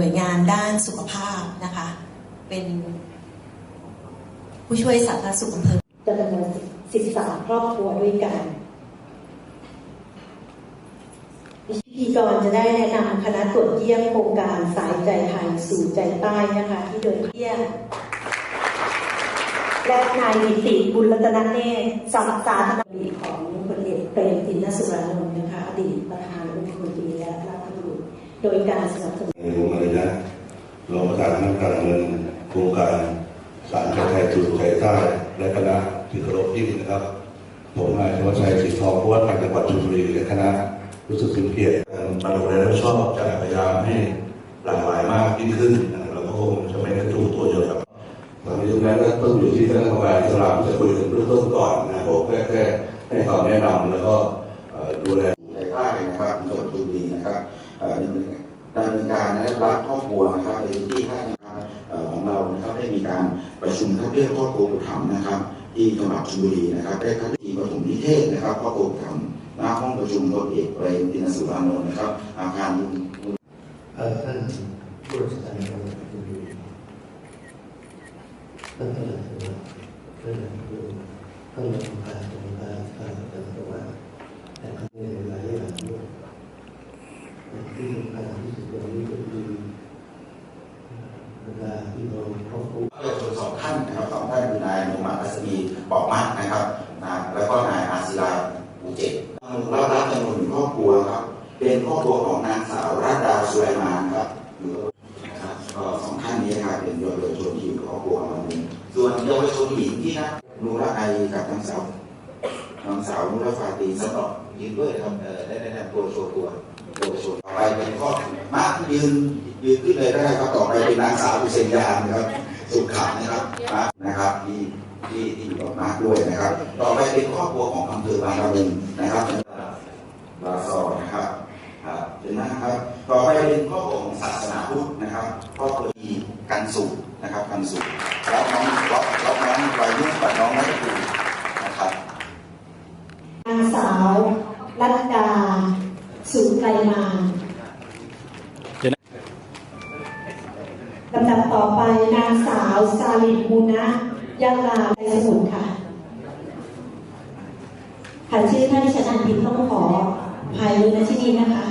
หน่วยงานด้านสุขภาพนะคะ เป็นผู้ช่วยสาธารณสุขอำเภอจะดำเนวน13ครอบครัวด้วยกันพิธีกรจะได้แนะนำคณะตรวจเยี่ยมโครงการสายใจไทยสู่ใจใต้นะคะ ที่โดยเยี่ยมและนายกิติบุญรัตนเนศสาสาธารณสุขของพลเอกเปรมตินสุรานนท์นะคะ อดีตประธานองคมนตรีและรัฐมนตรี โดยการสนับสนุนในวงอารยะรองประธานคณะการเงินโครงการสารไทยสู่ใจใต้และคณะที่เคารพยิ่งนะครับ ผมนายธวัชชัยศรีทองผู้ว่าการจังหวัดชลบุรีและคณะรู้สึกเป็นเกียรติมาดูแลรับชอบจะพยายามให้หลากหลายมากยิ่งขึ้นนะครับเราก็คงจะไม่ได้ตูตัวเดียวกับตอนนี้ตรงนั้นต้องอยู่ที่คณะกรรมการสลามจะคุยกันเรื่องต้นก่อนนะผมแค่แค่ให้คำแนะนำแล้วก็ดูแล นินการะครอบครัวนะครับในพื้นที่ภาคนะครับของเรานะครับได้มีการประชุมคัดเลือกครอบครัวอุปถัมภ์นะครับ ที่จังหวัดชลบุรีนะครับ ได้คัดทีปฐมนิเทศนะครับครอบครัวอุปถัมภ์หน้าห้องประชุมพลเอกเปรมตินสุรานนท์นะครับ อาคารเอ่อท่านผู้ราชการจังหวัดชลบุรีท่านประหลัดจังหวัดท่านนายกท่านรองประธานองค์การการจังหวัดและท่านในหลายอย่างด้วยแต่ที่สำคัญที่สุดวันนี้ก็คือบรร ดาพี่น้องครอบครัวเยาชนสองท่านนะครับสองท่านคือนายมุมัดอัสมีบอกมัดนะครับนะแล้วก็นายอาศิลาอูเจตรับรับจำนวนหนึ่งครอบครัวครับ เป็นครอบครัวของนางสาวรัตดาสุไลมานครับหรือนะครับก็สองท่านนี้นะครับเป็นเยาวชนที่อยู่ในครอบครัวของเราเองส่วนเยาวชนหญิงที่นะนูระไอกับนางสาวนางสาวนุระฟาตีสำหรับยืนด้วยครับเออได้แนะนำตัวโชว์ตัว ตัวโชว์ต่อไปเป็นข้อมายืนยืนขึ้นเลยได้ครับต่อไปเป็นนางสาวอุเซนยานะครับสุขะนะครับมาร์คนะครับที่ที่ที่อยู่กับมาร์คด้วยนะครับ ต่อไปเป็นครอบครัวของอำเภอบางละมุงนะครับบาซอนะครับครับเห็นไหมครับ ต่อไปเป็นครอบครัวของศาสนาพุทธนะครับครอบครัวที่กันสุขนะครับกันสุขแล้วน้องรับรับน้องวายุกับน้องนัทภูมินะครับ นางสาวรัตดา สุไลมาน ลำดับต่อไปนางสาวซาลิดมูนะยาลาไรสมุนค่ะค่ะชื่อท่านดิฉันอันพิมพ์ต้องขอภายด้วยนที่นี้นะคะ